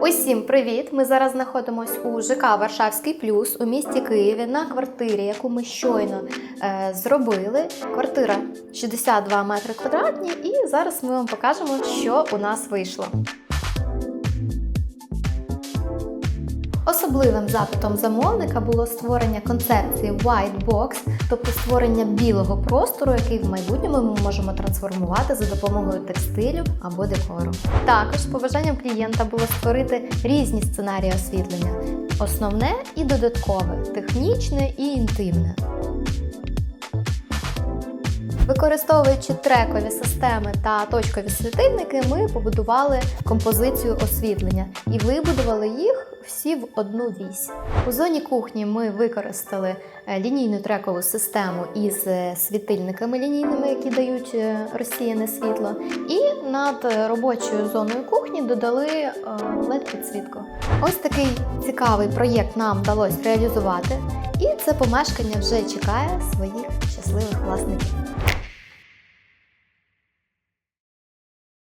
Усім привіт! Ми зараз знаходимося у ЖК Варшавський плюс у місті Києві на квартирі, яку ми щойно е, зробили. Квартира 62 метри квадратні, і зараз ми вам покажемо, що у нас вийшло. Особливим запитом замовника було створення концепції White Box, тобто створення білого простору, який в майбутньому ми можемо трансформувати за допомогою текстилю або декору. Також побажанням клієнта було створити різні сценарії освітлення: основне і додаткове, технічне і інтимне. Використовуючи трекові системи та точкові світильники, ми побудували композицію освітлення і вибудували їх всі в одну вісь. У зоні кухні ми використали е, лінійну трекову систему із е, світильниками лінійними, які дають е, розсіяне світло. І над робочою зоною кухні додали led підсвітку. Ось такий цікавий проєкт нам вдалося реалізувати, і це помешкання вже чекає своїх щасливих власників.